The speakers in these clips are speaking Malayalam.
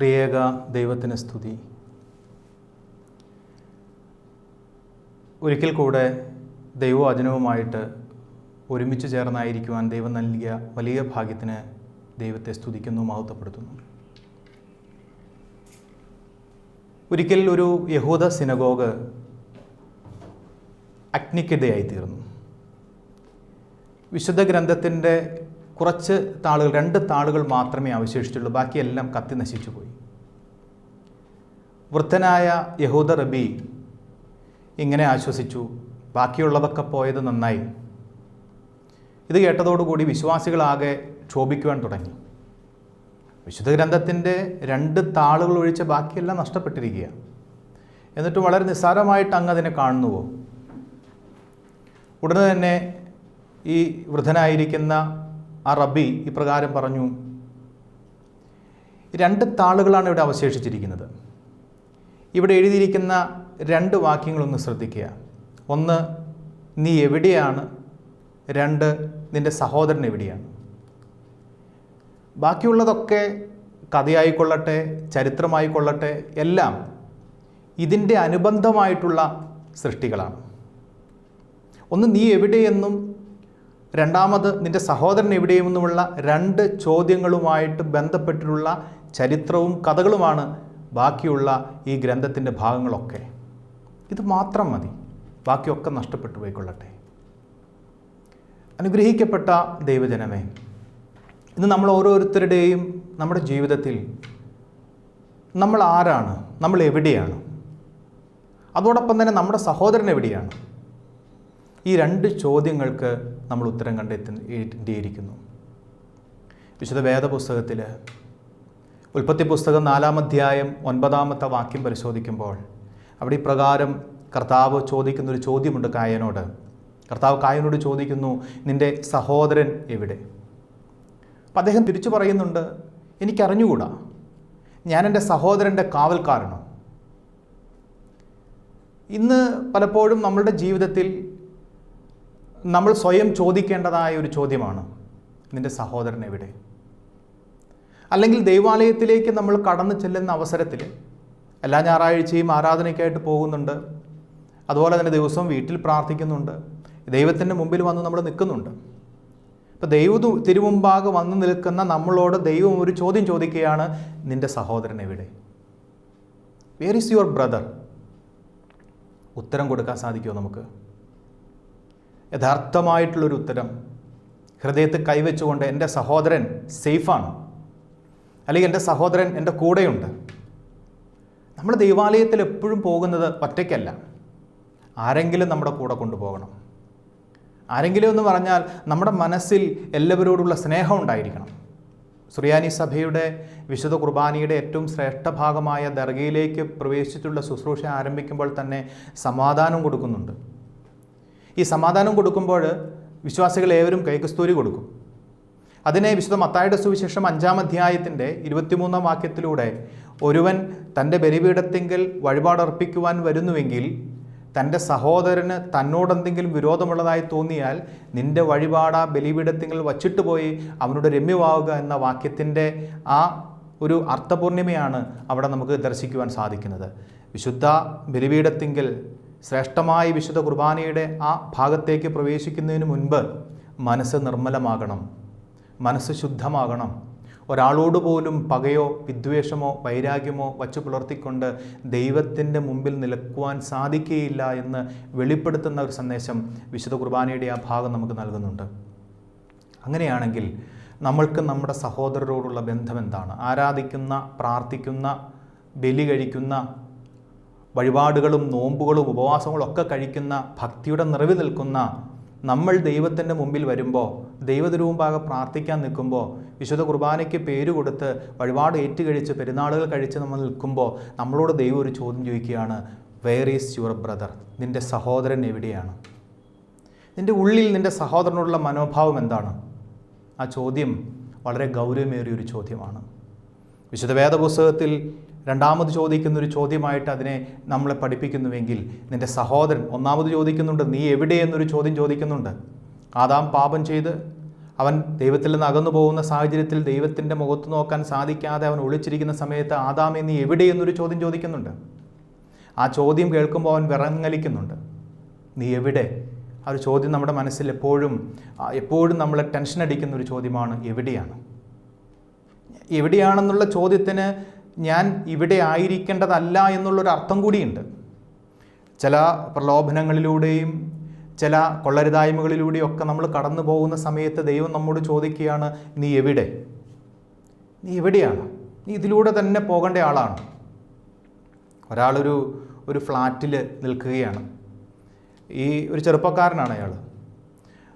ത്രിയേക ദൈവത്തിന് സ്തുതി. ഒരിക്കൽ കൂടെ ദൈവവചനവുമായിട്ട് ഒരുമിച്ച് ചേർന്നായിരിക്കുവാൻ ദൈവം നൽകിയ വലിയ ഭാഗ്യത്തിന് ദൈവത്തെ സ്തുതിക്കുന്നു മഹത്വപ്പെടുത്തുന്നു. ഒരിക്കൽ ഒരു യഹൂദ സിനഗോഗ് അഗ്നിക്കിടയായിത്തീർന്നു വിശുദ്ധ ഗ്രന്ഥത്തിന്റെ കുറച്ച് താളുകൾ രണ്ട് താളുകൾ മാത്രമേ അവശേഷിച്ചുള്ളൂ. ബാക്കിയെല്ലാം കത്തി നശിച്ചു പോയി. വൃദ്ധനായ യഹൂദ റബി ഇങ്ങനെ ആശ്വസിച്ചു ബാക്കിയുള്ളതൊക്കെ പോയത് നന്നായി. ഇത് കേട്ടതോടുകൂടി വിശ്വാസികളാകെ ക്ഷോഭിക്കുവാൻ തുടങ്ങി. വിശുദ്ധ ഗ്രന്ഥത്തിന്റെ രണ്ട് താളുകൾ ഒഴിച്ച് ബാക്കിയെല്ലാം നഷ്ടപ്പെട്ടിരിക്കുക എന്നിട്ട് വളരെ നിസ്സാരമായിട്ട് അങ്ങ് അതിനെ കാണുന്നുവോ? ഉടനെ തന്നെ ഈ വൃദ്ധനായിരിക്കുന്ന ആ റബ്ബി ഇപ്രകാരം പറഞ്ഞു രണ്ട് താളുകളാണ് ഇവിടെ അവശേഷിച്ചിരിക്കുന്നത്. ഇവിടെ എഴുതിയിരിക്കുന്ന രണ്ട് വാക്യങ്ങളൊന്ന് ശ്രദ്ധിക്കുക. ഒന്ന് നീ എവിടെയാണ്? രണ്ട് നിന്റെ സഹോദരൻ എവിടെയാണ്? ബാക്കിയുള്ളതൊക്കെ കഥയായിക്കൊള്ളട്ടെ ചരിത്രമായിക്കൊള്ളട്ടെ എല്ലാം ഇതിന്റെ അനുബന്ധമായിട്ടുള്ള സൃഷ്ടികളാണ്. ഒന്ന് നീ എവിടെയെന്നും രണ്ടാമത് നിന്റെ സഹോദരൻ എവിടെയെന്നുമുള്ള രണ്ട് ചോദ്യങ്ങളുമായിട്ട് ബന്ധപ്പെട്ടിട്ടുള്ള ചരിത്രവും കഥകളുമാണ് ബാക്കിയുള്ള ഈ ഗ്രന്ഥത്തിന്റെ ഭാഗങ്ങളൊക്കെ. ഇത് മാത്രം മതി. ബാക്കിയൊക്കെ നഷ്ടപ്പെട്ടു പോയിക്കൊള്ളട്ടെ. അനുഗ്രഹിക്കപ്പെട്ട ദൈവജനമേ ഇന്ന് നമ്മൾ ഓരോരുത്തരുടെയും നമ്മുടെ ജീവിതത്തിൽ നമ്മൾ ആരാണ്? നമ്മൾ എവിടെയാണ്? അതോടൊപ്പം തന്നെ നമ്മുടെ സഹോദരൻ എവിടെയാണ്? ഈ രണ്ട് ചോദ്യങ്ങൾക്ക് നമ്മൾ ഉത്തരം കണ്ടെത്തേണ്ടിയിരിക്കുന്നു വിശുദ്ധ വേദപുസ്തകത്തിൽ ഉൽപ്പത്തി പുസ്തകം നാലാം അധ്യായം ഒൻപതാമത്തെ വാക്യം പരിശോധിക്കുമ്പോൾ അവിടെ ഇപ്രകാരം കർത്താവ് ചോദിക്കുന്നൊരു ചോദ്യമുണ്ട് കായനോട്. കർത്താവ് കായനോട് ചോദിക്കുന്നു നിന്റെ സഹോദരൻ എവിടെ? അപ്പം അദ്ദേഹം തിരിച്ചു പറയുന്നുണ്ട് എനിക്കറിഞ്ഞുകൂടാ. ഞാൻ എന്റെ സഹോദരന്റെ കാവൽക്കാരനോ? ഇന്ന് പലപ്പോഴും നമ്മളുടെ ജീവിതത്തിൽ നമ്മൾ സ്വയം ചോദിക്കേണ്ടതായ ഒരു ചോദ്യമാണ് നിന്റെ സഹോദരൻ എവിടെ? അല്ലെങ്കിൽ ദൈവാലയത്തിലേക്ക് നമ്മൾ കടന്നു ചെല്ലുന്ന അവസരത്തിൽ എല്ലാ ഞായറാഴ്ചയും ആരാധനയ്ക്കായിട്ട് പോകുന്നുണ്ട് അതുപോലെ തന്നെ ദിവസവും വീട്ടിൽ പ്രാർത്ഥിക്കുന്നുണ്ട് ദൈവത്തിന്റെ മുമ്പിൽ വന്ന് നമ്മൾ നിൽക്കുന്നുണ്ട്. ഇപ്പോൾ ദൈവ തിരുമുമ്പാകെ വന്ന് നിൽക്കുന്ന നമ്മളോട് ദൈവം ഒരു ചോദ്യം ചോദിക്കുകയാണ് നിന്റെ സഹോദരൻ എവിടെ? വേർ ഈസ് യുവർ ബ്രദർ ഉത്തരം കൊടുക്കാൻ സാധിക്കുമോ നമുക്ക്? യഥാർത്ഥമായിട്ടുള്ളൊരു ഉത്തരം. ഹൃദയത്തിൽ കൈവച്ചുകൊണ്ട് എന്റെ സഹോദരൻ സേഫാണ്. അല്ലെങ്കിൽ എന്റെ സഹോദരൻ എന്റെ കൂടെയുണ്ട്. നമ്മൾ ദൈവാലയത്തിൽ എപ്പോഴും പോകുന്നത് ഒറ്റയ്ക്കല്ല. ആരെങ്കിലും നമ്മുടെ കൂടെ കൊണ്ടുപോകണം. ആരെങ്കിലും എന്ന് പറഞ്ഞാൽ നമ്മുടെ മനസ്സിൽ എല്ലാവരോടുള്ള സ്നേഹം ഉണ്ടായിരിക്കണം. സുറിയാനി സഭയുടെ വിശുദ്ധ കുർബാനയുടെ ഏറ്റവും ശ്രേഷ്ഠ ഭാഗമായ ദർഗയിലേക്ക് പ്രവേശിച്ചിട്ടുള്ള ശുശ്രൂഷ ആരംഭിക്കുമ്പോൾ തന്നെ സമാധാനം കൊടുക്കുന്നുണ്ട്. ഈ സമാധാനം കൊടുക്കുമ്പോൾ വിശ്വാസികൾ ഏവരും കൈകസ്തൂരി കൊടുക്കും. അതിനെ വിശുദ്ധ മത്തായുടെ സുവിശേഷം അഞ്ചാം അധ്യായത്തിന്റെ ഇരുപത്തിമൂന്നാം വാക്യത്തിലൂടെ ഒരുവൻ തന്റെ ബലിപീഠത്തെങ്കിൽ വഴിപാടർപ്പിക്കുവാൻ വരുന്നുവെങ്കിൽ തന്റെ സഹോദരന് തന്നോടെന്തെങ്കിലും വിരോധമുള്ളതായി തോന്നിയാൽ നിന്റെ വഴിപാട് ആ ബലിപീഠത്തിങ്കിൽ വച്ചിട്ട് പോയി അവനോട് രമ്യമാവുക എന്ന വാക്യത്തിന്റെ ആ ഒരു അർത്ഥപൂർണിമയാണ് അവിടെ നമുക്ക് ദർശിക്കുവാൻ സാധിക്കുന്നത്. വിശുദ്ധ ബലിപീഠത്തിങ്കിൽ ശ്രേഷ്ഠമായ വിശുദ്ധ കുർബാനയുടെ ആ ഭാഗത്തേക്ക് പ്രവേശിക്കുന്നതിന് മുൻപ് മനസ്സ് നിർമ്മലമാകണം മനസ്സ് ശുദ്ധമാകണം. ഒരാളോട് പോലും പകയോ വിദ്വേഷമോ വൈരാഗ്യമോ വച്ചു പുലർത്തിക്കൊണ്ട് ദൈവത്തിന്റെ മുമ്പിൽ നിൽക്കുവാൻ സാധിക്കുകയില്ല എന്ന് വെളിപ്പെടുത്തുന്ന ഒരു സന്ദേശം വിശുദ്ധ കുർബാനയുടെ ആ ഭാഗം നമുക്ക് നൽകുന്നുണ്ട്. അങ്ങനെയാണെങ്കിൽ നമ്മൾക്ക് നമ്മുടെ സഹോദരരോടുള്ള ബന്ധം എന്താണ്? ആരാധിക്കുന്ന പ്രാർത്ഥിക്കുന്ന ബലി കഴിക്കുന്ന വഴിപാടുകളും നോമ്പുകളും ഉപവാസങ്ങളും ഒക്കെ കഴിക്കുന്ന ഭക്തിയുടെ നിറവിൽ നിൽക്കുന്ന നമ്മൾ ദൈവത്തിന്റെ മുമ്പിൽ വരുമ്പോൾ ദൈവതിരുമുമ്പാകെ പ്രാർത്ഥിക്കാൻ നിൽക്കുമ്പോൾ വിശുദ്ധ കുർബാനയ്ക്ക് പേര് കൊടുത്ത് വഴിപാട് ഏറ്റുകഴിച്ച് പെരുന്നാളുകൾ കഴിച്ച് നമ്മൾ നിൽക്കുമ്പോൾ നമ്മളോട് ദൈവം ഒരു ചോദ്യം ചോദിക്കുകയാണ് വെയർ ഈസ് യുവർ ബ്രദർ നിന്റെ സഹോദരൻ എവിടെയാണ്? നിന്റെ ഉള്ളിൽ നിന്റെ സഹോദരനോടുള്ള മനോഭാവം എന്താണ്? ആ ചോദ്യം വളരെ ഗൗരവമേറിയ ഒരു ചോദ്യമാണ്. വിശുദ്ധ വേദപുസ്തകത്തിൽ രണ്ടാമത് ചോദിക്കുന്ന ഒരു ചോദ്യമായിട്ട് അതിനെ നമ്മളെ പഠിപ്പിക്കുന്നുവെങ്കിൽ നിന്റെ സഹോദരൻ ഒന്നാമത് ചോദിക്കുന്നുണ്ട് നീ എവിടെ? എന്നൊരു ചോദ്യം ചോദിക്കുന്നുണ്ട്. ആദാം പാപം ചെയ്ത് അവൻ ദൈവത്തിൽ നിന്ന് അകന്നു പോകുന്ന സാഹചര്യത്തിൽ ദൈവത്തിന്റെ മുഖത്ത് നോക്കാൻ സാധിക്കാതെ അവൻ ഒളിച്ചിരിക്കുന്ന സമയത്ത് ആദാമേ നീ എവിടെ? എന്നൊരു ചോദ്യം ചോദിക്കുന്നുണ്ട്. ആ ചോദ്യം കേൾക്കുമ്പോൾ അവൻ വിറങ്ങലിക്കുന്നുണ്ട്. നീ എവിടെ? ആ ഒരു ചോദ്യം നമ്മുടെ മനസ്സിൽ എപ്പോഴും എപ്പോഴും നമ്മളെ ടെൻഷൻ അടിക്കുന്ന ഒരു ചോദ്യമാണ് എവിടെയാണ്? എവിടെയാണെന്നുള്ള ചോദ്യത്തിന് ഞാൻ ഇവിടെ ആയിരിക്കേണ്ടതല്ല എന്നുള്ളൊരു അർത്ഥം കൂടിയുണ്ട്. ചില പ്രലോഭനങ്ങളിലൂടെയും ചില കൊള്ളരുതായ്മകളിലൂടെയും ഒക്കെ നമ്മൾ കടന്നു പോകുന്ന സമയത്ത് ദൈവം നമ്മോട് ചോദിക്കുകയാണ് നീ എവിടെ? നീ എവിടെയാണ്? നീ ഇതിലൂടെ തന്നെ പോകേണ്ട ആളാണ്. ഒരാളൊരു ഒരു ഫ്ലാറ്റിൽ നിൽക്കുകയാണ്. ഈ ഒരു ചെറുപ്പക്കാരനാണ് അയാൾ.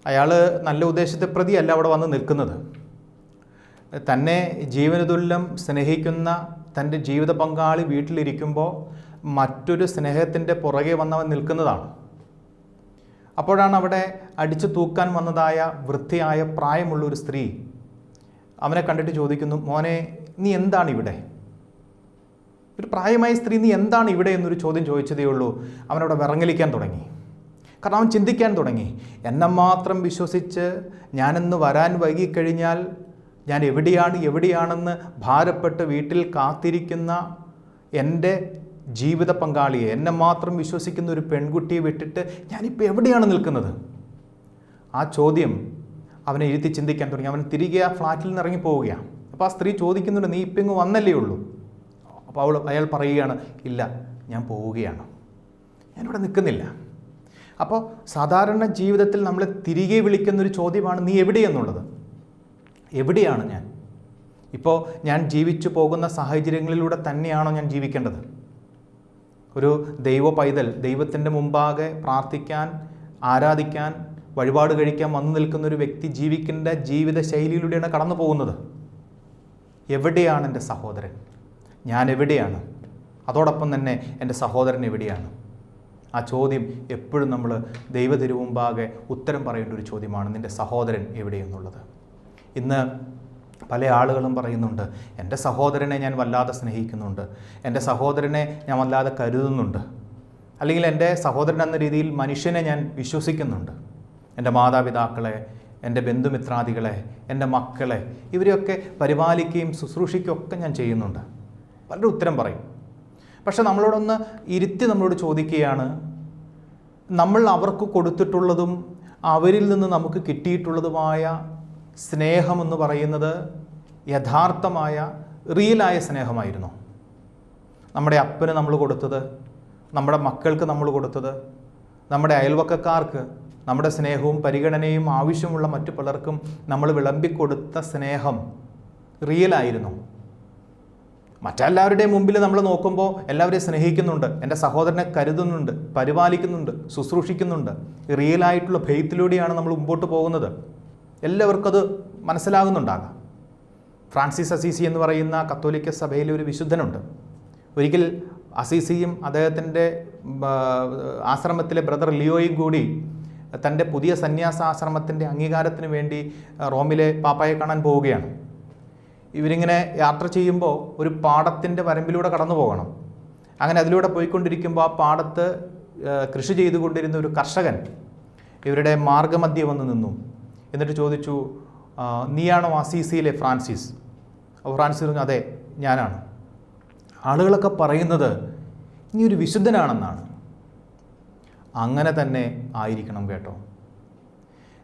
അയാൾ നല്ല ഉദ്ദേശത്തെ പ്രതിയല്ല അവിടെ വന്ന് നിൽക്കുന്നത്. തന്നെ ജീവനതുല്യം സ്നേഹിക്കുന്ന തന്റെ ജീവിത പങ്കാളി വീട്ടിലിരിക്കുമ്പോൾ മറ്റൊരു സ്നേഹത്തിന്റെ പുറകെ വന്നവൻ നിൽക്കുന്നതാണ്. അപ്പോഴാണ് അവിടെ അടിച്ചു തൂക്കാൻ വന്നതായ വൃത്തിയായ പ്രായമുള്ള ഒരു സ്ത്രീ അവനെ കണ്ടിട്ട് ചോദിക്കുന്നു മോനെ നീ എന്താണ് ഇവിടെ? ഒരു പ്രായമായ സ്ത്രീ നീ എന്താണ് ഇവിടെ? എന്നൊരു ചോദ്യം ചോദിച്ചതേ ഉള്ളൂ. അവനവിടെ വിറങ്ങലിക്കാൻ തുടങ്ങി. കാരണം അവൻ ചിന്തിക്കാൻ തുടങ്ങി. എന്നെ മാത്രം വിശ്വസിച്ച് ഞാനിന്ന് വരാൻ വൈകിക്കഴിഞ്ഞാൽ ഞാൻ എവിടെയാണ് എവിടെയാണെന്ന് ഭാരപ്പെട്ട് വീട്ടിൽ കാത്തിരിക്കുന്ന എന്റെ ജീവിത പങ്കാളിയെ എന്നെ മാത്രം വിശ്വസിക്കുന്ന ഒരു പെൺകുട്ടിയെ വിട്ടിട്ട് ഞാനിപ്പോൾ എവിടെയാണ് നിൽക്കുന്നത്? ആ ചോദ്യം അവനെ ഇരുത്തി ചിന്തിക്കാൻ തുടങ്ങി. അവൻ തിരികെ ആ ഫ്ലാറ്റിൽ നിന്ന് ഇറങ്ങി പോവുകയാണ്. അപ്പോൾ ആ സ്ത്രീ ചോദിക്കുന്നുണ്ട് നീ ഇപ്പം ഇങ്ങ് വന്നല്ലേ ഉള്ളൂ? അപ്പോൾ അവൾ അയാൾ പറയുകയാണ് ഇല്ല ഞാൻ പോവുകയാണ്. ഞാനിവിടെ നിൽക്കുന്നില്ല. അപ്പോൾ സാധാരണ ജീവിതത്തിൽ നമ്മളെ തിരികെ വിളിക്കുന്നൊരു ചോദ്യമാണ് നീ എവിടെയെന്നുള്ളത്? എവിടെയാണ് ഞാൻ? ഇപ്പോൾ ഞാൻ ജീവിച്ചു പോകുന്ന സാഹചര്യങ്ങളിലൂടെ തന്നെയാണോ ഞാൻ ജീവിക്കേണ്ടത്? ഒരു ദൈവ പൈതൽ ദൈവത്തിന്റെ മുമ്പാകെ പ്രാർത്ഥിക്കാൻ ആരാധിക്കാൻ വഴിപാട് കഴിക്കാൻ വന്നു നിൽക്കുന്ന ഒരു വ്യക്തി ജീവിക്കേണ്ട ജീവിത ശൈലിയിലൂടെയാണ് കടന്നു പോകുന്നത്. എവിടെയാണ് എന്റെ സഹോദരൻ? ഞാൻ എവിടെയാണ്? അതോടൊപ്പം തന്നെ എന്റെ സഹോദരൻ എവിടെയാണ്? ആ ചോദ്യം എപ്പോഴും നമ്മൾ ദൈവതിരുമുമ്പാകെ ഉത്തരം പറയേണ്ട ഒരു ചോദ്യമാണ് നിന്റെ സഹോദരൻ എവിടെയെന്നുള്ളത്. ഇന്ന് പല ആളുകളും പറയുന്നുണ്ട് എന്റെ സഹോദരനെ ഞാൻ വല്ലാതെ സ്നേഹിക്കുന്നുണ്ട് എന്റെ സഹോദരനെ ഞാൻ വല്ലാതെ കരുതുന്നുണ്ട് അല്ലെങ്കിൽ എന്റെ സഹോദരൻ എന്ന രീതിയിൽ മനുഷ്യനെ ഞാൻ വിശ്വസിക്കുന്നുണ്ട് എന്റെ മാതാപിതാക്കളെ എന്റെ ബന്ധുമിത്രാദികളെ എന്റെ മക്കളെ ഇവരെയൊക്കെ പരിപാലിക്കുകയും ശുശ്രൂഷിക്കുകയും ഒക്കെ ഞാൻ ചെയ്യുന്നുണ്ട്. പലരും ഉത്തരം പറയും. പക്ഷെ നമ്മളോടൊന്ന് ഇരുത്തി നമ്മളോട് ചോദിക്കുകയാണ് നമ്മൾ അവർക്ക് കൊടുത്തിട്ടുള്ളതും അവരിൽ നിന്ന് നമുക്ക് കിട്ടിയിട്ടുള്ളതുമായ സ്നേഹമെന്ന് പറയുന്നത് യഥാർത്ഥമായ റിയലായ സ്നേഹമായിരുന്നു. നമ്മുടെ അപ്പന് നമ്മൾ കൊടുത്തത് നമ്മുടെ മക്കൾക്ക് നമ്മൾ കൊടുത്തത് നമ്മുടെ അയൽവക്കക്കാർക്ക് നമ്മുടെ സ്നേഹവും പരിഗണനയും ആവശ്യമുള്ള മറ്റു പലർക്കും നമ്മൾ വിളമ്പിക്കൊടുത്ത സ്നേഹം റിയലായിരുന്നു. മറ്റെല്ലാവരുടെയും മുമ്പിൽ നമ്മൾ നോക്കുമ്പോൾ എല്ലാവരെയും സ്നേഹിക്കുന്നുണ്ട് എന്റെ സഹോദരനെ കരുതുന്നുണ്ട് പരിപാലിക്കുന്നുണ്ട് ശുശ്രൂഷിക്കുന്നുണ്ട് റിയലായിട്ടുള്ള ഭയത്തിലൂടെയാണ് നമ്മൾ മുമ്പോട്ട് പോകുന്നത്. എല്ലാവർക്കും അത് മനസ്സിലാകുന്നുണ്ടാകാം. ഫ്രാൻസിസ് അസീസി എന്ന് പറയുന്ന കത്തോലിക്ക സഭയിലെ ഒരു വിശുദ്ധനുണ്ട്. ഒരിക്കൽ അസീസിയും അദ്ദേഹത്തിന്റെ ആശ്രമത്തിലെ ബ്രദർ ലിയോയും കൂടി തന്റെ പുതിയ സന്യാസ ആശ്രമത്തിന്റെ അംഗീകാരത്തിന് വേണ്ടി റോമിലെ പാപ്പായെ കാണാൻ പോവുകയാണ്. ഇവരിങ്ങനെ യാത്ര ചെയ്യുമ്പോൾ ഒരു പാടത്തിന്റെ വരമ്പിലൂടെ കടന്നു പോകണം. അങ്ങനെ അതിലൂടെ പോയിക്കൊണ്ടിരിക്കുമ്പോൾ ആ പാടത്ത് കൃഷി ചെയ്തുകൊണ്ടിരുന്ന ഒരു കർഷകൻ ഇവരുടെ മാർഗമധ്യ വന്ന് നിന്നു. എന്നിട്ട് ചോദിച്ചു "ആ, നീയാണോ അസീസിയിലെ ഫ്രാൻസിസ്? അപ്പോൾ ഫ്രാൻസിസ് പറഞ്ഞു അതെ ഞാനാണ്. ആളുകളൊക്കെ പറയുന്നത് നീ ഒരു വിശുദ്ധനാണെന്നാണ്. അങ്ങനെ തന്നെ ആയിരിക്കണം കേട്ടോ.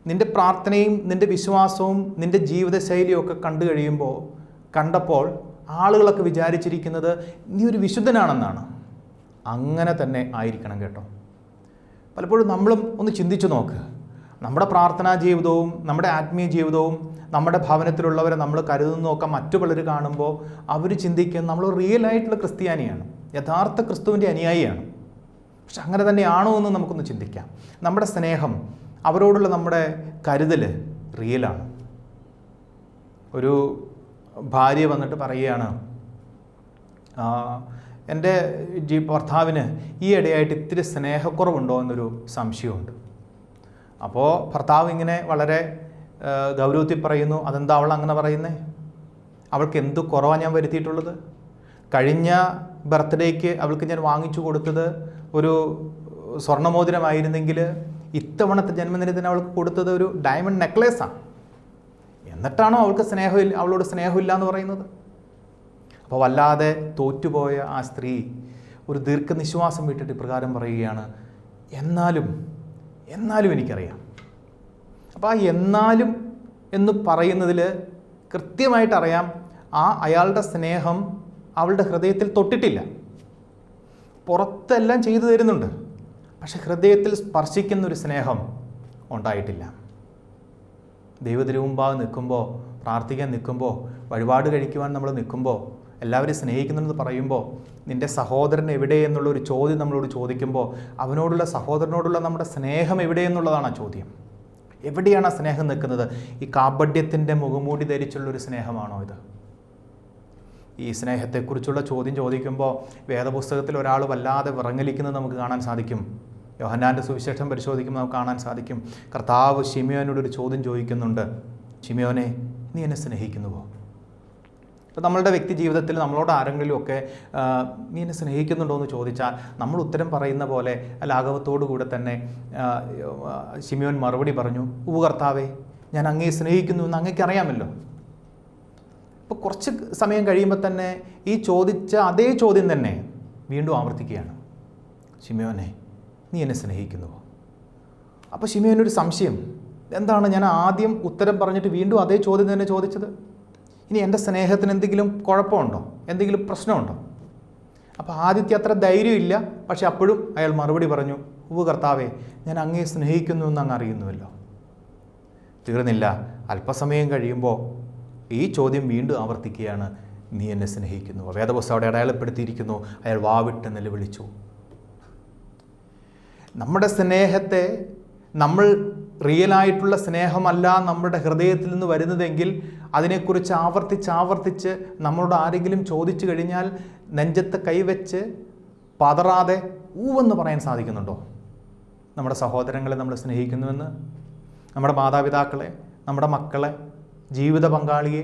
നിന്റെ പ്രാർത്ഥനയും നിന്റെ വിശ്വാസവും നിന്റെ ജീവിതശൈലിയും ഒക്കെ കണ്ടു കഴിയുമ്പോൾ കണ്ടപ്പോൾ ആളുകളൊക്കെ വിചാരിച്ചിരിക്കുന്നത് നീ ഒരു വിശുദ്ധനാണെന്നാണ്. അങ്ങനെ തന്നെ ആയിരിക്കണം കേട്ടോ. പലപ്പോഴും നമ്മളും ഒന്ന് ചിന്തിച്ചു നോക്ക്. നമ്മുടെ പ്രാർത്ഥനാ ജീവിതവും നമ്മുടെ ആത്മീയ ജീവിതവും നമ്മുടെ ഭവനത്തിലുള്ളവരെ നമ്മൾ കരുതുന്നതൊക്കെ മറ്റു പലർ കാണുമ്പോൾ അവർ ചിന്തിക്കുന്ന നമ്മൾ റിയൽ ആയിട്ടുള്ള ക്രിസ്ത്യാനിയാണ്. യഥാർത്ഥ ക്രിസ്തുവിന്റെ അനുയായിയാണ്. പക്ഷെ അങ്ങനെ തന്നെയാണോ എന്ന് നമുക്കൊന്ന് ചിന്തിക്കാം. നമ്മുടെ സ്നേഹം അവരോടുള്ള നമ്മുടെ കരുതൽ റിയലാണ് ഒരു ഭാര്യ വന്നിട്ട് പറയുകയാണ് "ആ, എന്റെ ജീ ഭർത്താവിന് ഈ ഇടയായിട്ട് ഇത്തിരി സ്നേഹക്കുറവുണ്ടോ? എന്നൊരു സംശയമുണ്ട്. അപ്പോൾ ഭർത്താവ് ഇങ്ങനെ വളരെ ഗൗരവത്തിൽ പറയുന്നു അതെന്താ അവൾ അങ്ങനെ പറയുന്നേ? അവൾക്ക് എന്ത് കുറവാണ് ഞാൻ വരുത്തിയിട്ടുള്ളത്? കഴിഞ്ഞ ബർത്ത്ഡേക്ക് അവൾക്ക് ഞാൻ വാങ്ങിച്ചു കൊടുത്തത് ഒരു സ്വർണമോതിരമായിരുന്നെങ്കിൽ ഇത്തവണത്തെ ജന്മദിനത്തിന് അവൾക്ക് കൊടുത്തത് ഒരു ഡയമണ്ട് നെക്ലേസാണ് എന്നിട്ടാണോ അവൾക്ക് സ്നേഹമില്ല അവളോട് സ്നേഹമില്ല എന്ന് പറയുന്നത്? അപ്പോൾ വല്ലാതെ തോറ്റുപോയ ആ സ്ത്രീ ഒരു ദീർഘനിശ്വാസം വിട്ടിട്ട് ഇപ്രകാരം പറയുകയാണ് എന്നാലും എന്നാലും എനിക്കറിയാം. അപ്പോൾ ആ എന്നാലും എന്ന് പറയുന്നതിൽ കൃത്യമായിട്ട് അറിയാം ആ അയാളുടെ സ്നേഹം അവളുടെ ഹൃദയത്തിൽ തൊട്ടിട്ടില്ല. പുറത്തെല്ലാം ചെയ്തു തരുന്നുണ്ട്. പക്ഷെ ഹൃദയത്തിൽ സ്പർശിക്കുന്നൊരു സ്നേഹം ഉണ്ടായിട്ടില്ല. ദൈവതിരുമുമ്പാകെ നിൽക്കുമ്പോൾ പ്രാർത്ഥിക്കാൻ നിൽക്കുമ്പോൾ വഴിപാട് കഴിക്കുവാൻ നമ്മൾ നിൽക്കുമ്പോൾ എല്ലാവരും സ്നേഹിക്കുന്നുണ്ടെന്ന് പറയുമ്പോൾ നിന്റെ സഹോദരൻ എവിടെ എന്നുള്ള ഒരു ചോദ്യം നമ്മളോട് ചോദിക്കുമ്പോൾ അവനോടുള്ള സഹോദരനോടുള്ള നമ്മുടെ സ്നേഹം എവിടെ എന്നുള്ളതാണ് ആ ചോദ്യം. എവിടെയാണ് ആ സ്നേഹം നിൽക്കുന്നത്? ഈ കാപഡ്യത്തിന്റെ മുഖമൂടി ധരിച്ചുള്ള ഒരു സ്നേഹമാണോ ഇത്? ഈ സ്നേഹത്തെക്കുറിച്ചുള്ള ചോദ്യം ചോദിക്കുമ്പോൾ വേദപുസ്തകത്തിൽ ഒരാൾ വല്ലാതെ വിറങ്ങലിക്കുന്നത് നമുക്ക് കാണാൻ സാധിക്കും. യോഹന്നാന്റെ സുവിശേഷം പരിശോധിക്കുമ്പോൾ നമുക്ക് കാണാൻ സാധിക്കും. കർത്താവ് ഷിമിയോനോട് ഒരു ചോദ്യം ചോദിക്കുന്നുണ്ട്. ഷിമിയോനെ നീ എന്നെ സ്നേഹിക്കുന്നുവോ? അപ്പോൾ നമ്മളുടെ വ്യക്തി ജീവിതത്തിൽ നമ്മളോട് ആരെങ്കിലും ഒക്കെ നീ എന്നെ സ്നേഹിക്കുന്നുണ്ടോ എന്ന് ചോദിച്ചാൽ നമ്മൾ ഉത്തരം പറയുന്ന പോലെ ലാഘവത്തോടു കൂടെ തന്നെ ശിമിയോൻ മറുപടി പറഞ്ഞു ഉപകർത്താവേ ഞാൻ അങ്ങേ സ്നേഹിക്കുന്നു എന്ന് അങ്ങേക്ക് അറിയാമല്ലോ. അപ്പോൾ കുറച്ച് സമയം കഴിയുമ്പോൾ തന്നെ ഈ ചോദിച്ച അതേ ചോദ്യം തന്നെ വീണ്ടും ആവർത്തിക്കുകയാണ്. ഷിമിയോനെ നീ എന്നെ സ്നേഹിക്കുന്നുവോ? അപ്പോൾ ഷിമിയോനൊരു സംശയം എന്താണ് ഞാൻ ആദ്യം ഉത്തരം പറഞ്ഞിട്ട് വീണ്ടും അതേ ചോദ്യം തന്നെ ചോദിച്ചത്? ഇനി എന്റെ സ്നേഹത്തിന് എന്തെങ്കിലും കുഴപ്പമുണ്ടോ? എന്തെങ്കിലും പ്രശ്നമുണ്ടോ? അപ്പോൾ ആദിത്യ അത്ര ധൈര്യമില്ല. പക്ഷെ അപ്പോഴും അയാൾ മറുപടി പറഞ്ഞു ഉവ് കർത്താവേ ഞാൻ അങ്ങേ സ്നേഹിക്കുന്നു എന്ന് അങ്ങ് അറിയുന്നുവല്ലോ. തീർന്നില്ല. അല്പസമയം കഴിയുമ്പോൾ ഈ ചോദ്യം വീണ്ടും ആവർത്തിക്കുകയാണ് നീ എന്നെ സ്നേഹിക്കുന്നു. വേദപുസ്തകം അവിടെ അടയാളപ്പെടുത്തിയിരിക്കുന്നു. അയാൾ വാവിട്ട് നിലവിളിച്ചു. നമ്മുടെ സ്നേഹത്തെ നമ്മൾ റിയലായിട്ടുള്ള സ്നേഹമല്ല നമ്മുടെ ഹൃദയത്തിൽ നിന്ന് വരുന്നതെങ്കിൽ അതിനെക്കുറിച്ച് ആവർത്തിച്ച് ആവർത്തിച്ച് നമ്മളോട് ആരെങ്കിലും ചോദിച്ചു കഴിഞ്ഞാൽ നെഞ്ചത്ത് കൈവച്ച് പതറാതെ ഊവെന്ന് പറയാൻ സാധിക്കുന്നുണ്ടോ? നമ്മുടെ സഹോദരങ്ങളെ നമ്മൾ സ്നേഹിക്കുന്നുവെന്ന് നമ്മുടെ മാതാപിതാക്കളെ നമ്മുടെ മക്കളെ ജീവിത പങ്കാളിയെ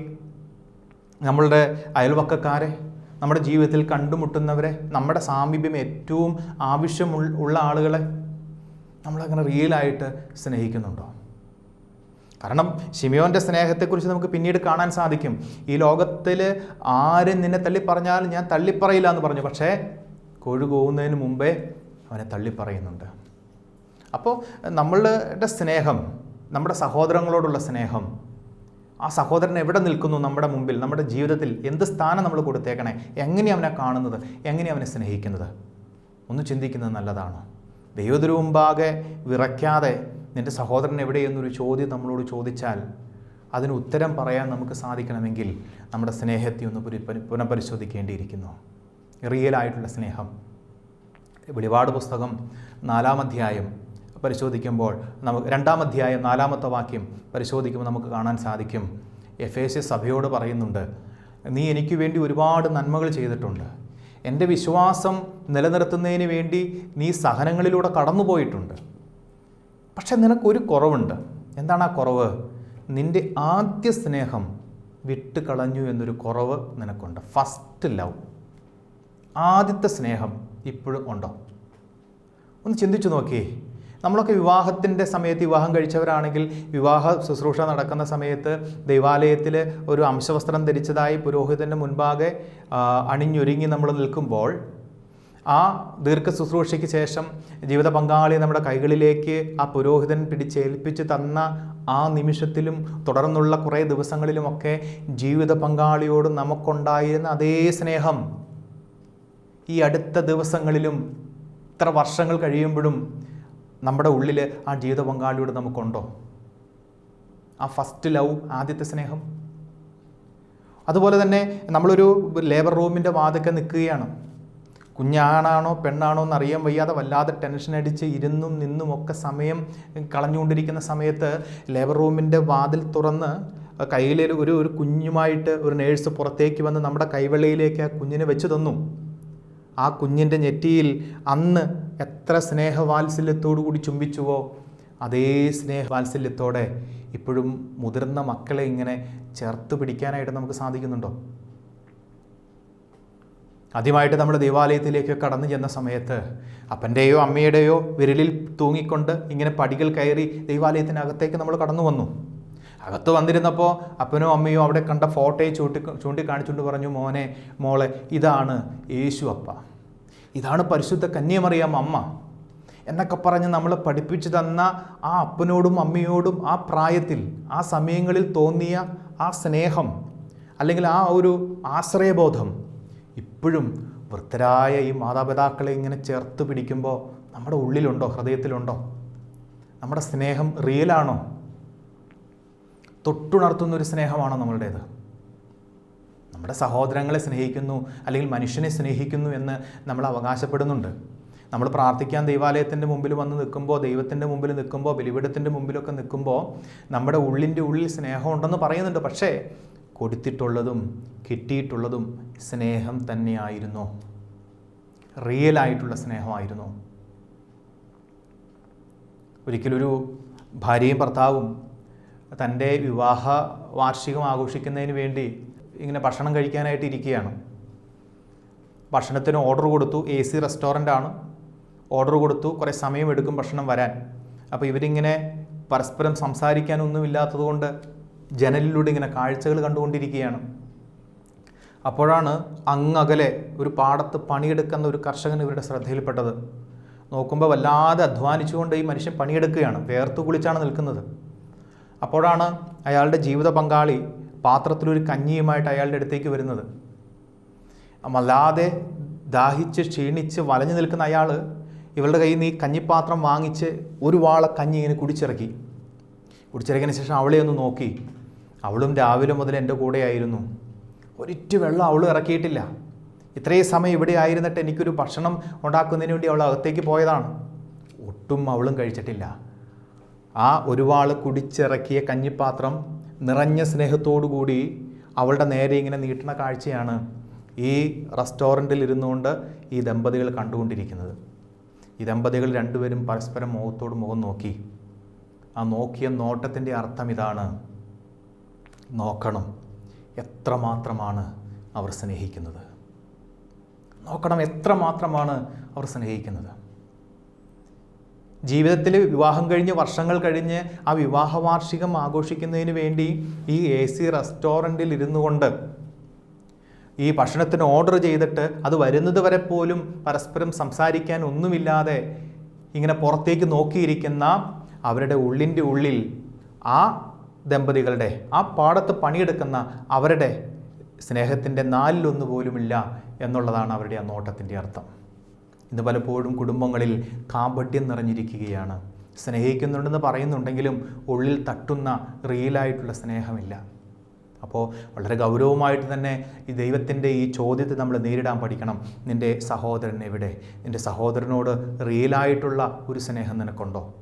നമ്മളുടെ അയൽവക്കക്കാരെ നമ്മുടെ ജീവിതത്തിൽ കണ്ടുമുട്ടുന്നവരെ നമ്മുടെ സാമീപ്യം ഏറ്റവും ആവശ്യമുള്ള ആളുകളെ നമ്മളങ്ങനെ റിയലായിട്ട് സ്നേഹിക്കുന്നുണ്ടോ? കാരണം ഷിമിയോന്റെ സ്നേഹത്തെക്കുറിച്ച് നമുക്ക് പിന്നീട് കാണാൻ സാധിക്കും. ഈ ലോകത്തിൽ ആരും നിന്നെ തള്ളിപ്പറഞ്ഞാൽ ഞാൻ തള്ളിപ്പറയില്ല എന്ന് പറഞ്ഞു. പക്ഷേ കൊഴു പോകുന്നതിന് മുമ്പേ അവനെ തള്ളിപ്പറയുന്നുണ്ട്. അപ്പോൾ നമ്മളുടെ സ്നേഹം നമ്മുടെ സഹോദരങ്ങളോടുള്ള സ്നേഹം ആ സഹോദരൻ എവിടെ നിൽക്കുന്നു നമ്മുടെ മുമ്പിൽ നമ്മുടെ ജീവിതത്തിൽ എന്ത് സ്ഥാനം നമ്മൾ കൊടുത്തേക്കണേ എങ്ങനെ അവനെ കാണുന്നത് എങ്ങനെ അവനെ സ്നേഹിക്കുന്നത്? ഒന്ന് ചിന്തിക്കുന്നത് നല്ലതാണ്? ദൈവത്തിനു മുമ്പാകെ വിറയ്ക്കാതെ നിന്റെ സഹോദരൻ എവിടെയെന്നൊരു ചോദ്യം നമ്മളോട് ചോദിച്ചാൽ അതിന് ഉത്തരം പറയാൻ നമുക്ക് സാധിക്കണമെങ്കിൽ നമ്മുടെ സ്നേഹത്തെ ഒന്ന് പുനഃപരിശോധിക്കേണ്ടിയിരിക്കുന്നു. റിയലായിട്ടുള്ള സ്നേഹം. വെളിപാട് പുസ്തകം നാലാം അധ്യായം പരിശോധിക്കുമ്പോൾ നമുക്ക് രണ്ടാം അധ്യായം നാലാമത്തെ വാക്യം പരിശോധിക്കുമ്പോൾ നമുക്ക് കാണാൻ സാധിക്കും. എഫ് എസ് സഭയോട് പറയുന്നുണ്ട് നീ എനിക്ക് വേണ്ടി ഒരുപാട് നന്മകൾ ചെയ്തിട്ടുണ്ട്. എന്റെ വിശ്വാസം നിലനിർത്തുന്നതിന് വേണ്ടി നീ സഹനങ്ങളിലൂടെ കടന്നുപോയിട്ടുണ്ട്. പക്ഷെ നിനക്കൊരു കുറവുണ്ട്. എന്താണ് ആ കുറവ്? നിന്റെ ആദ്യ സ്നേഹം വിട്ട് കളഞ്ഞു എന്നൊരു കുറവ് നിനക്കുണ്ട്. ഫസ്റ്റ് ലവ് ആദ്യത്തെ സ്നേഹം ഇപ്പോഴും ഉണ്ടോ? ഒന്ന് ചിന്തിച്ചു നോക്കിയേ. നമ്മളൊക്കെ വിവാഹത്തിന്റെ സമയത്ത് വിവാഹം കഴിച്ചവരാണെങ്കിൽ വിവാഹ ശുശ്രൂഷ നടക്കുന്ന സമയത്ത് ദൈവാലയത്തിൽ ഒരു അംശവസ്ത്രം ധരിച്ചതായി പുരോഹിതന്റെ മുൻപാകെ അണിഞ്ഞൊരുങ്ങി നമ്മൾ നിൽക്കുമ്പോൾ ആ ദീർഘ ശുശ്രൂഷയ്ക്ക് ശേഷം ജീവിത പങ്കാളി നമ്മുടെ കൈകളിലേക്ക് ആ പുരോഹിതൻ പിടിച്ചേൽപ്പിച്ച് തന്ന ആ നിമിഷത്തിലും തുടർന്നുള്ള കുറേ ദിവസങ്ങളിലുമൊക്കെ ജീവിത പങ്കാളിയോട് നമുക്കുണ്ടായിരുന്ന അതേ സ്നേഹം. ഈ അടുത്ത ദിവസങ്ങളിലും ഇത്ര വർഷങ്ങൾ കഴിയുമ്പോഴും നമ്മുടെ ഉള്ളിൽ ആ ജീവിത പങ്കാളിയോട് നമുക്കുണ്ടോ? ആ ഫസ്റ്റ് ലവ് ആദ്യത്തെ സ്നേഹം? അതുപോലെ തന്നെ നമ്മളൊരു ലേബർ റൂമിന്റെ വാതൊക്കെ നിൽക്കുകയാണ്. കുഞ്ഞാണാണോ പെണ്ണാണോ എന്ന് അറിയാൻ വയ്യാതെ വല്ലാതെ ടെൻഷൻ അടിച്ച് ഇരുന്നും നിന്നും ഒക്കെ സമയം കളഞ്ഞുകൊണ്ടിരിക്കുന്ന സമയത്ത് ലേബർ റൂമിന്റെ വാതിൽ തുറന്ന് കയ്യിൽ ഒരു ഒരു കുഞ്ഞുമായിട്ട് ഒരു നേഴ്സ് പുറത്തേക്ക് വന്ന് നമ്മുടെ കൈവെള്ളയിലേക്ക് ആ കുഞ്ഞിനെ വെച്ച് തന്നു. ആ കുഞ്ഞിന്റെ ഞെറ്റിയിൽ അന്ന് എത്ര സ്നേഹവാത്സല്യത്തോടു കൂടി ചുംബിച്ചുവോ അതേ സ്നേഹവാത്സല്യത്തോടെ ഇപ്പോഴും മുതിർന്ന മക്കളെ ഇങ്ങനെ ചേർത്ത് പിടിക്കാനായിട്ട് നമുക്ക് സാധിക്കുന്നുണ്ടോ? ആദ്യമായിട്ട് നമ്മൾ ദേവാലയത്തിലേക്ക് കടന്നു ചെന്ന സമയത്ത് അപ്പന്റെയോ അമ്മയുടെയോ വിരലിൽ തൂങ്ങിക്കൊണ്ട് ഇങ്ങനെ പടികൾ കയറി ദൈവാലയത്തിനകത്തേക്ക് നമ്മൾ കടന്നു വന്നു. അകത്ത് വന്നിരുന്നപ്പോൾ അപ്പനോ അമ്മയോ അവിടെ കണ്ട ഫോട്ടോയെ ചൂണ്ടി ചൂണ്ടിക്കാണിച്ചുകൊണ്ട് പറഞ്ഞു മോനെ മോളെ ഇതാണ് യേശു അപ്പ. ഇതാണ് പരിശുദ്ധ കന്യമറിയാം അമ്മ എന്നൊക്കെ പറഞ്ഞ് നമ്മൾ പഠിപ്പിച്ചു തന്ന ആ അപ്പനോടും അമ്മയോടും ആ പ്രായത്തിൽ ആ സമയങ്ങളിൽ തോന്നിയ ആ സ്നേഹം അല്ലെങ്കിൽ ആ ഒരു ആശ്രയബോധം ഇപ്പോഴും വൃദ്ധരായ ഈ മാതാപിതാക്കളെ ഇങ്ങനെ ചേർത്ത് പിടിക്കുമ്പോൾ നമ്മുടെ ഉള്ളിലുണ്ടോ? ഹൃദയത്തിലുണ്ടോ? നമ്മുടെ സ്നേഹം റിയലാണോ തൊട്ടുണർത്തുന്ന ഒരു സ്നേഹമാണോ നമ്മളുടേത്? നമ്മുടെ സഹോദരങ്ങളെ സ്നേഹിക്കുന്നു അല്ലെങ്കിൽ മനുഷ്യനെ സ്നേഹിക്കുന്നു എന്ന് നമ്മൾ അവകാശപ്പെടുന്നുണ്ട്. നമ്മൾ പ്രാർത്ഥിക്കാൻ ദൈവാലയത്തിന്റെ മുമ്പിൽ വന്ന് നിൽക്കുമ്പോൾ ദൈവത്തിന്റെ മുമ്പിൽ നിൽക്കുമ്പോൾ ബലിപീഠത്തിന്റെ മുമ്പിലൊക്കെ നിൽക്കുമ്പോൾ നമ്മുടെ ഉള്ളിന്റെ ഉള്ളിൽ സ്നേഹമുണ്ടെന്ന് പറയുന്നുണ്ട്. പക്ഷേ കൊടുത്തിട്ടുള്ളതും കിട്ടിയിട്ടുള്ളതും സ്നേഹം തന്നെയായിരുന്നു. റിയൽ ആയിട്ടുള്ള സ്നേഹമായിരുന്നു. ഒരിക്കലൊരു ഭാര്യയും ഭർത്താവും തന്റെ വിവാഹ വാർഷികം ആഘോഷിക്കുന്നതിന് വേണ്ടി ഇങ്ങനെ ഭക്ഷണം കഴിക്കാനായിട്ട് ഇരിക്കുകയാണ്. ഭക്ഷണത്തിന് ഓർഡർ കൊടുത്തു എ സി റെസ്റ്റോറന്റ് ആണ്. ഓർഡർ കൊടുത്തു കുറേ സമയമെടുക്കും ഭക്ഷണം വരാൻ. അപ്പോൾ ഇവരിങ്ങനെ പരസ്പരം സംസാരിക്കാനൊന്നുമില്ലാത്തതുകൊണ്ട് ജനലിലൂടെ ഇങ്ങനെ കാഴ്ചകൾ കണ്ടുകൊണ്ടിരിക്കുകയാണ്. അപ്പോഴാണ് അങ്ങകലെ ഒരു പാടത്ത് പണിയെടുക്കുന്ന ഒരു കർഷകൻ ഇവരുടെ ശ്രദ്ധയിൽപ്പെട്ടത്. നോക്കുമ്പോൾ വല്ലാതെ അധ്വാനിച്ചുകൊണ്ട് ഈ മനുഷ്യൻ പണിയെടുക്കുകയാണ്. വേർത്തു കുളിച്ചാണ് നിൽക്കുന്നത്. അപ്പോഴാണ് അയാളുടെ ജീവിത പങ്കാളി പാത്രത്തിലൊരു കഞ്ഞിയുമായിട്ട് അയാളുടെ അടുത്തേക്ക് വരുന്നത്. വല്ലാതെ ദാഹിച്ച് ക്ഷീണിച്ച് വലഞ്ഞു നിൽക്കുന്ന അയാൾ ഇവളുടെ കയ്യിൽ നിന്ന് ഈ കഞ്ഞിപ്പാത്രം വാങ്ങിച്ച് ഒരു വാള കഞ്ഞി ഇങ്ങനെ കുടിച്ചിറക്കി. കുടിച്ചിറക്കിയതിന് ശേഷം അവളെ ഒന്ന് നോക്കി. അവളും രാവിലെ മുതൽ എന്റെ കൂടെയായിരുന്നു. ഒരിറ്റ് വെള്ളം അവൾ ഇറക്കിയിട്ടില്ല. ഇത്രയും സമയം ഇവിടെ ആയിരുന്നിട്ട് എനിക്കൊരു ഭക്ഷണം ഉണ്ടാക്കുന്നതിന് വേണ്ടി അവൾ അകത്തേക്ക് പോയതാണ്. ഒട്ടും അവളും കഴിച്ചിട്ടില്ല. ആ ഒരു വാൾ കുടിച്ചിറക്കിയ കഞ്ഞിപ്പാത്രം നിറഞ്ഞ സ്നേഹത്തോടു കൂടി അവളുടെ നേരെ ഇങ്ങനെ നീട്ടണ കാഴ്ചയാണ് ഈ റെസ്റ്റോറന്റിൽ ഇരുന്നുകൊണ്ട് ഈ ദമ്പതികൾ കണ്ടുകൊണ്ടിരിക്കുന്നത്. ഈ ദമ്പതികൾ രണ്ടുപേരും പരസ്പരം മുഖത്തോട് മുഖം നോക്കി. ആ നോക്കിയ നോട്ടത്തിന്റെ അർത്ഥം ഇതാണ്. നോക്കണം. എത്രമാത്രമാണ് അവർ സ്നേഹിക്കുന്നത്? നോക്കണം എത്രമാത്രമാണ് അവർ സ്നേഹിക്കുന്നത്? ജീവിതത്തിൽ വിവാഹം കഴിഞ്ഞ് വർഷങ്ങൾ കഴിഞ്ഞ് ആ വിവാഹ വാർഷികം ആഘോഷിക്കുന്നതിന് വേണ്ടി ഈ എ സി റെസ്റ്റോറന്റിൽ ഇരുന്നു കൊണ്ട് ഈ ഭക്ഷണത്തിന് ഓർഡർ ചെയ്തിട്ട് അത് വരുന്നത് വരെ പോലും പരസ്പരം സംസാരിക്കാൻ ഒന്നുമില്ലാതെ ഇങ്ങനെ പുറത്തേക്ക് നോക്കിയിരിക്കുന്ന അവരുടെ ഉള്ളിന്റെ ഉള്ളിൽ ആ ദമ്പതികളുടെ ആ പാടത്ത് പണിയെടുക്കുന്ന അവരുടെ സ്നേഹത്തിന്റെ നാലിലൊന്നു പോലുമില്ല എന്നുള്ളതാണ് അവരുടെ ആ നോട്ടത്തിന്റെ അർത്ഥം. ഇന്ന് പലപ്പോഴും കുടുംബങ്ങളിൽ കാപട്യം നിറഞ്ഞിരിക്കുകയാണ്. സ്നേഹിക്കുന്നുണ്ടെന്ന് പറയുന്നുണ്ടെങ്കിലും ഉള്ളിൽ തട്ടുന്ന റിയലായിട്ടുള്ള സ്നേഹമില്ല. അപ്പോൾ വളരെ ഗൗരവമായിട്ട് തന്നെ ഈ ദൈവത്തിന്റെ ഈ ചോദ്യത്തെ നമ്മൾ നേരിടാൻ പഠിക്കണം. നിന്റെ സഹോദരൻ എവിടെ? നിന്റെ സഹോദരനോട് റിയലായിട്ടുള്ള ഒരു സ്നേഹം നിനക്കുണ്ടോ?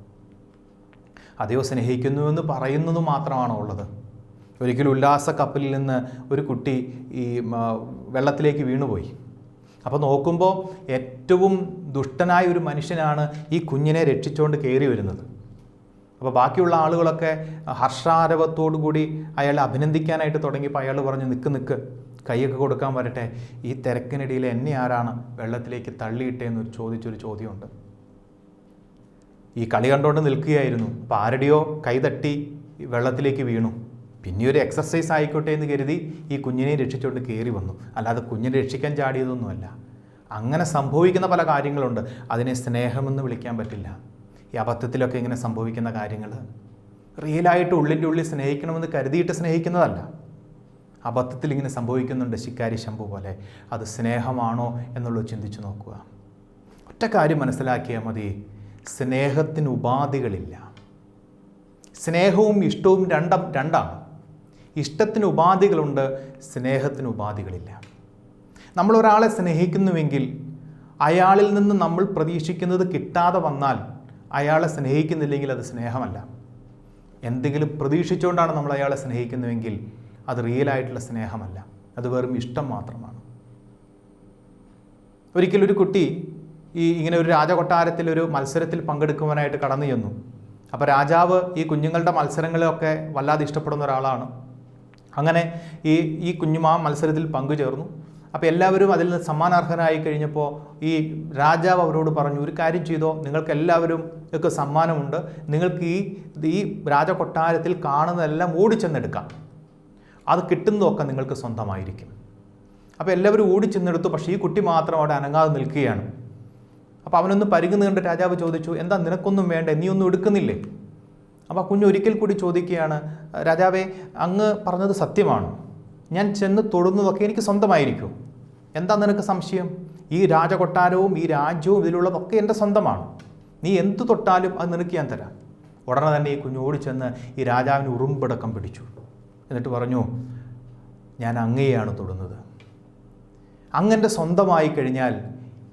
അതെയോ സ്നേഹിക്കുന്നുവെന്ന് പറയുന്നത് മാത്രമാണോ ഉള്ളത്? ഒരിക്കലും ഉല്ലാസ കപ്പലിൽ നിന്ന് ഒരു കുട്ടി ഈ വെള്ളത്തിലേക്ക് വീണുപോയി. അപ്പോൾ നോക്കുമ്പോൾ ഏറ്റവും ദുഷ്ടനായ ഒരു മനുഷ്യനാണ് ഈ കുഞ്ഞിനെ രക്ഷിച്ചുകൊണ്ട് കയറി വരുന്നത്. അപ്പോൾ ബാക്കിയുള്ള ആളുകളൊക്കെ ഹർഷാരവത്തോടു കൂടി അയാളെ അഭിനന്ദിക്കാനായിട്ട് തുടങ്ങിയപ്പോൾ അയാൾ പറഞ്ഞു നിൽക്ക് നിൽക്ക് കൈയൊക്കെ കൊടുക്കാൻ വരട്ടെ. ഈ തിരക്കിനിടയിൽ എന്നെ ആരാണ് വെള്ളത്തിലേക്ക് തള്ളിയിട്ടേന്ന് ചോദിച്ചൊരു ചോദ്യമുണ്ട്. ഈ കളി കണ്ടുകൊണ്ട് നിൽക്കുകയായിരുന്നു. അപ്പോൾ ആരുടെയോ കൈതട്ടി വെള്ളത്തിലേക്ക് വീണു. പിന്നെ ഒരു എക്സർസൈസ് ആയിക്കോട്ടെ എന്ന് കരുതി ഈ കുഞ്ഞിനെ രക്ഷിച്ചുകൊണ്ട് കയറി വന്നു. അല്ലാതെ കുഞ്ഞിനെ രക്ഷിക്കാൻ ചാടിയതൊന്നുമല്ല. അങ്ങനെ സംഭവിക്കുന്ന പല കാര്യങ്ങളുണ്ട്. അതിനെ സ്നേഹമെന്ന് വിളിക്കാൻ പറ്റില്ല. ഈ അബദ്ധത്തിലൊക്കെ ഇങ്ങനെ സംഭവിക്കുന്ന കാര്യങ്ങൾ റിയലായിട്ട് ഉള്ളിന്റെ ഉള്ളിൽ സ്നേഹിക്കണമെന്ന് കരുതിയിട്ട് സ്നേഹിക്കുന്നതല്ല. അബദ്ധത്തിൽ ഇങ്ങനെ സംഭവിക്കുന്നുണ്ട് ശിക്കാരി ശംഭു പോലെ. അത് സ്നേഹമാണോ എന്നുള്ളത് ചിന്തിച്ചു നോക്കുക. ഒറ്റ കാര്യം മനസ്സിലാക്കിയാൽ മതി. സ്നേഹത്തിന് ഉപാധികളില്ല. സ്നേഹവും ഇഷ്ടവും രണ്ടും രണ്ടാണ്. ഇഷ്ടത്തിന് ഉപാധികളുണ്ട് സ്നേഹത്തിന് ഉപാധികളില്ല. നമ്മൾ ഒരാളെ സ്നേഹിക്കുന്നുവെങ്കിൽ അയാളിൽ നിന്ന് നമ്മൾ പ്രതീക്ഷിക്കുന്നത് കിട്ടാതെ വന്നാൽ അയാളെ സ്നേഹിക്കുന്നില്ലെങ്കിൽ അത് സ്നേഹമല്ല. എന്തെങ്കിലും പ്രതീക്ഷിച്ചുകൊണ്ടാണ് നമ്മൾ അയാളെ സ്നേഹിക്കുന്നുവെങ്കിൽ അത് റിയലായിട്ടുള്ള സ്നേഹമല്ല. അത് വെറും ഇഷ്ടം മാത്രമാണ്. ഒരിക്കലൊരു കുട്ടി ഈ ഇങ്ങനെ ഒരു രാജകൊട്ടാരത്തിൽ ഒരു മത്സരത്തിൽ പങ്കെടുക്കുവാനായിട്ട് കടന്നു ചെന്നു. അപ്പോൾ രാജാവ് ഈ കുഞ്ഞുങ്ങളുടെ മത്സരങ്ങളെയൊക്കെ വല്ലാതെ ഇഷ്ടപ്പെടുന്ന ഒരാളാണ്. അങ്ങനെ ഈ ഈ കുഞ്ഞുമാ മത്സരത്തിൽ പങ്കുചേർന്നു. അപ്പോൾ എല്ലാവരും അതിൽ നിന്ന് സമ്മാനാർഹനായി കഴിഞ്ഞപ്പോൾ ഈ രാജാവ് അവരോട് പറഞ്ഞു ഒരു കാര്യം ചെയ്തോ നിങ്ങൾക്ക് എല്ലാവരും ഒക്കെ സമ്മാനമുണ്ട്. നിങ്ങൾക്ക് ഈ ഈ രാജകൊട്ടാരത്തിൽ കാണുന്നതെല്ലാം ഓടിച്ചെന്നെടുക്കാം. അത് കിട്ടുന്നതൊക്കെ നിങ്ങൾക്ക് സ്വന്തമായിരിക്കും. അപ്പോൾ എല്ലാവരും ഓടിച്ചെന്നെടുത്തു. പക്ഷേ ഈ കുട്ടി മാത്രം അവിടെ അനങ്ങാതെ നിൽക്കുകയാണ്. അപ്പോൾ അവനൊന്ന് കണ്ട് രാജാവ് ചോദിച്ചു എന്താ നിനക്കൊന്നും വേണ്ട നീ ഒന്നും എടുക്കുന്നില്ലേ? അപ്പോൾ ആ കുഞ്ഞ് ഒരിക്കൽ കൂടി ചോദിക്കുകയാണ് രാജാവേ അങ്ങ് പറഞ്ഞത് സത്യമാണ്. ഞാൻ ചെന്ന് തൊടുന്നതൊക്കെ എനിക്ക് സ്വന്തമായിരിക്കും. എന്താ നിനക്ക് സംശയം? ഈ രാജകൊട്ടാരവും ഈ രാജ്യവും ഇതിലുള്ളതൊക്കെ എന്റെ സ്വന്തമാണ്. നീ എന്ത് തൊട്ടാലും അത് നിനക്ക് ഞാൻ തരാം. ഉടനെ തന്നെ ഈ കുഞ്ഞോടി ചെന്ന് ഈ രാജാവിന് ഉറുമ്പടക്കം പിടിച്ചു. എന്നിട്ട് പറഞ്ഞു ഞാൻ അങ്ങയെയാണ് തൊടുന്നത്. അങ്ങന്റെ സ്വന്തമായി കഴിഞ്ഞാൽ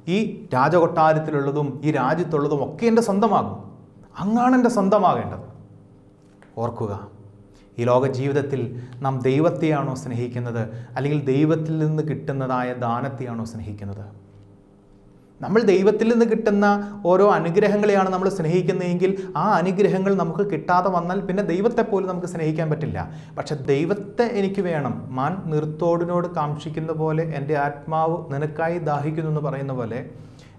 ഈ രാജകൊട്ടാരത്തിലുള്ളതും ഈ രാജ്യത്തുള്ളതും ഒക്കെ എന്റെ സ്വന്തമാകും. അങ്ങാണ് എന്റെ സ്വന്തമാകേണ്ടത്. ഓർക്കുക. ഈ ലോക ജീവിതത്തിൽ നാം ദൈവത്തെയാണോ സ്നേഹിക്കുന്നത്? അല്ലെങ്കിൽ ദൈവത്തിൽ നിന്ന് കിട്ടുന്നതായ ദാനത്തെയാണോ സ്നേഹിക്കുന്നത്? നമ്മൾ ദൈവത്തിൽ നിന്ന് കിട്ടുന്ന ഓരോ അനുഗ്രഹങ്ങളെയാണ് നമ്മൾ സ്നേഹിക്കുന്നതെങ്കിൽ ആ അനുഗ്രഹങ്ങൾ നമുക്ക് കിട്ടാതെ വന്നാൽ പിന്നെ ദൈവത്തെ പോലും നമുക്ക് സ്നേഹിക്കാൻ പറ്റില്ല. പക്ഷെ ദൈവത്തെ എനിക്ക് വേണം. മാൻ നിർത്തോടിനോട് കാക്ഷിക്കുന്ന പോലെ എന്റെ ആത്മാവ് നിനക്കായി ദാഹിക്കുന്നു എന്ന് പറയുന്ന പോലെ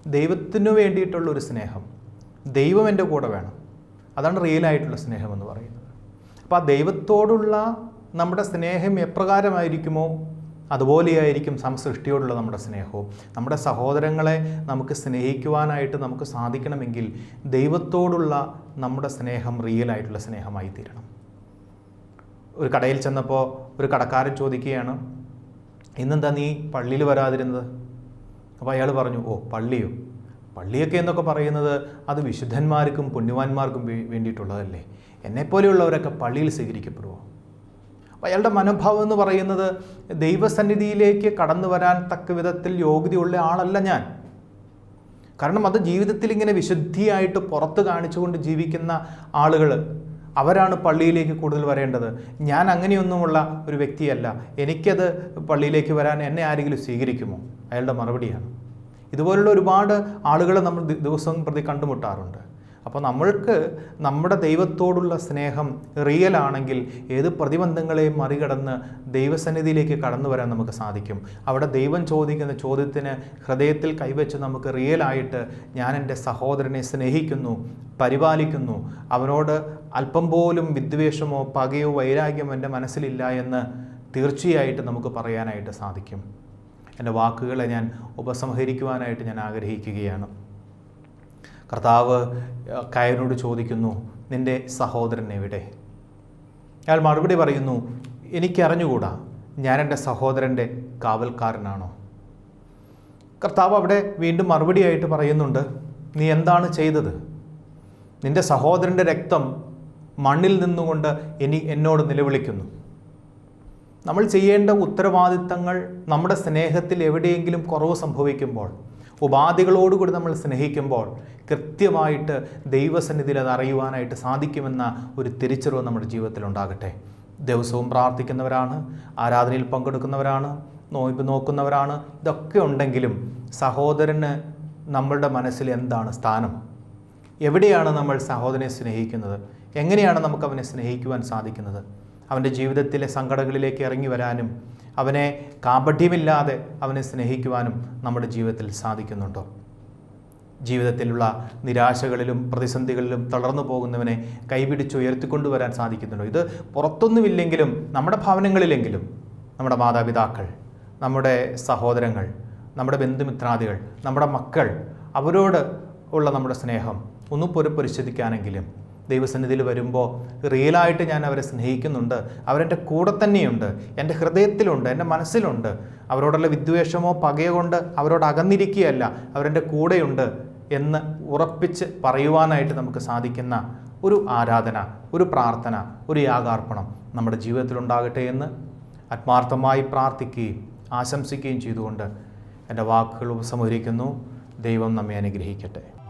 ദൈവത്തിനു വേണ്ടിയിട്ടുള്ള ഒരു സ്നേഹം ദൈവം എന്റെ കൂടെ വേണം. അതാണ് റിയലായിട്ടുള്ള സ്നേഹം എന്ന് പറയുന്നത്. അപ്പോൾ ആ ദൈവത്തോടുള്ള നമ്മുടെ സ്നേഹം എപ്രകാരമായിരിക്കുമോ? അതുപോലെയായിരിക്കും സംസൃഷ്ടിയോടുള്ള നമ്മുടെ സ്നേഹവും. നമ്മുടെ സഹോദരങ്ങളെ നമുക്ക് സ്നേഹിക്കുവാനായിട്ട് നമുക്ക് സാധിക്കണമെങ്കിൽ ദൈവത്തോടുള്ള നമ്മുടെ സ്നേഹം റിയലായിട്ടുള്ള സ്നേഹമായി തീരണം. ഒരു കടയിൽ ചെന്നപ്പോൾ ഒരു കടക്കാരൻ ചോദിക്കുകയാണ് ഇന്നെന്താ നീ പള്ളിയിൽ വരാതിരുന്നത്? അപ്പോൾ അയാൾ പറഞ്ഞു ഓ പള്ളിയോ? പള്ളിയൊക്കെ എന്നൊക്കെ പറയുന്നത് അത് വിശുദ്ധന്മാർക്കും പുണ്യവാന്മാർക്കും വേണ്ടിയിട്ടുള്ളതല്ലേ? എന്നെപ്പോലെയുള്ളവരൊക്കെ പള്ളിയിൽ സ്വീകരിക്കപ്പെടുമോ അയാളുടെ മനോഭാവം എന്ന് പറയുന്നത് ദൈവസന്നിധിയിലേക്ക് കടന്നു വരാൻ തക്ക വിധത്തിൽ യോഗ്യതയുള്ള ആളല്ല ഞാൻ. കാരണം അത് ജീവിതത്തിൽ ഇങ്ങനെ വിശുദ്ധിയായിട്ട് പുറത്ത് കാണിച്ചുകൊണ്ട് ജീവിക്കുന്ന ആളുകൾ അവരാണ് പള്ളിയിലേക്ക് കൂടുതൽ വരേണ്ടത്. ഞാൻ അങ്ങനെയൊന്നുമുള്ള ഒരു വ്യക്തിയല്ല. എനിക്കത് പള്ളിയിലേക്ക് വരാൻ എന്നെ ആരെങ്കിലും സ്വീകരിക്കുമോ? അയാളുടെ മറുപടിയാണ്. ഇതുപോലുള്ള ഒരുപാട് ആളുകളെ നമ്മൾ ദിവസം പ്രതി കണ്ടുമുട്ടാറുണ്ട്. അപ്പോൾ നമ്മൾക്ക് നമ്മുടെ ദൈവത്തോടുള്ള സ്നേഹം റിയൽ ആണെങ്കിൽ ഏത് പ്രതിബന്ധങ്ങളെയും മറികടന്ന് ദൈവസന്നിധിയിലേക്ക് കടന്നു വരാൻ നമുക്ക് സാധിക്കും. അവിടെ ദൈവം ചോദിക്കുന്ന ചോദ്യത്തിന് ഹൃദയത്തിൽ കൈവച്ച് നമുക്ക് റിയൽ ആയിട്ട് ഞാൻ എന്റെ സഹോദരനെ സ്നേഹിക്കുന്നു പരിപാലിക്കുന്നു അവനോട് അല്പം പോലും വിദ്വേഷമോ പകയോ വൈരാഗ്യമോ എന്റെ മനസ്സിലില്ല എന്ന് തീർച്ചയായിട്ടും നമുക്ക് പറയാനായിട്ട് സാധിക്കും. എന്റെ വാക്കുകളെ ഞാൻ ഉപസംഹരിക്കുവാനായിട്ട് ഞാൻ ആഗ്രഹിക്കുകയാണ്. കർത്താവ് കയനോട് ചോദിക്കുന്നു നിന്റെ സഹോദരൻ എവിടെ? അയാൾ മറുപടി പറയുന്നു എനിക്കറിഞ്ഞുകൂടാ ഞാൻ എന്റെ സഹോദരന്റെ കാവൽക്കാരനാണോ? കർത്താവ് അവിടെ വീണ്ടും മറുപടിയായിട്ട് പറയുന്നുണ്ട് നീ എന്താണ് ചെയ്തത്? നിന്റെ സഹോദരന്റെ രക്തം മണ്ണിൽ നിന്നുകൊണ്ട് ഇനി എന്നോട് നിലവിളിക്കുന്നു. നമ്മൾ ചെയ്യേണ്ട ഉത്തരവാദിത്തങ്ങൾ നമ്മുടെ സ്നേഹത്തിൽ എവിടെയെങ്കിലും കുറവ് സംഭവിക്കുമ്പോൾ ഉപാധികളോടുകൂടി നമ്മൾ സ്നേഹിക്കുമ്പോൾ കൃത്യമായിട്ട് ദൈവസന്നിധിയിൽ അത് അറിയുവാനായിട്ട് സാധിക്കുമെന്ന ഒരു തിരിച്ചറിവ് നമ്മുടെ ജീവിതത്തിൽ ഉണ്ടാകട്ടെ. ദിവസവും പ്രാർത്ഥിക്കുന്നവരാണ് ആരാധനയിൽ പങ്കെടുക്കുന്നവരാണ് നോയിപ്പ് നോക്കുന്നവരാണ് ഇതൊക്കെ ഉണ്ടെങ്കിലും സഹോദരന് നമ്മളുടെ മനസ്സിൽ എന്താണ് സ്ഥാനം? എവിടെയാണ് നമ്മൾ സഹോദരനെ സ്നേഹിക്കുന്നത്? എങ്ങനെയാണ് നമുക്ക് അവനെ സ്നേഹിക്കുവാൻ സാധിക്കുന്നത്? അവന്റെ ജീവിതത്തിലെ സങ്കടങ്ങളിലേക്ക് ഇറങ്ങി വരാനും അവനെ കാപഠ്യമില്ലാതെ അവനെ സ്നേഹിക്കുവാനും നമ്മുടെ ജീവിതത്തിൽ സാധിക്കുന്നുണ്ടോ? ജീവിതത്തിലുള്ള നിരാശകളിലും പ്രതിസന്ധികളിലും തളർന്നു പോകുന്നവനെ കൈപിടിച്ച് ഉയർത്തിക്കൊണ്ടുവരാൻ സാധിക്കുന്നുണ്ടോ? ഇത് പുറത്തൊന്നുമില്ലെങ്കിലും നമ്മുടെ ഭവനങ്ങളിലെങ്കിലും നമ്മുടെ മാതാപിതാക്കൾ നമ്മുടെ സഹോദരങ്ങൾ നമ്മുടെ ബന്ധുമിത്രാദികൾ നമ്മുടെ മക്കൾ അവരോട് ഉള്ള നമ്മുടെ സ്നേഹം ഒന്ന് പുനഃപരിശോധിക്കാനെങ്കിലും ദൈവസന്നിധിയിൽ വരുമ്പോൾ റിയലായിട്ട് ഞാൻ അവരെ സ്നേഹിക്കുന്നുണ്ട്. അവരെന്റെ കൂടെ തന്നെയുണ്ട്. എന്റെ ഹൃദയത്തിലുണ്ട് എന്റെ മനസ്സിലുണ്ട്. അവരോടുള്ള വിദ്വേഷമോ പകയോ കൊണ്ട് അവരോട് അകന്നിരിക്കുകയല്ല അവരെന്റെ കൂടെയുണ്ട് എന്ന് ഉറപ്പിച്ച് പറയുവാനായിട്ട് നമുക്ക് സാധിക്കുന്ന ഒരു ആരാധന ഒരു പ്രാർത്ഥന ഒരു യാഗാർപ്പണം നമ്മുടെ ജീവിതത്തിലുണ്ടാകട്ടെ എന്ന് ആത്മാർത്ഥമായി പ്രാർത്ഥിക്കുകയും ആശംസിക്കുകയും ചെയ്തുകൊണ്ട് എന്റെ വാക്കുകൾ ഉപസംഹരിക്കുന്നു. ദൈവം നമ്മെ അനുഗ്രഹിക്കട്ടെ.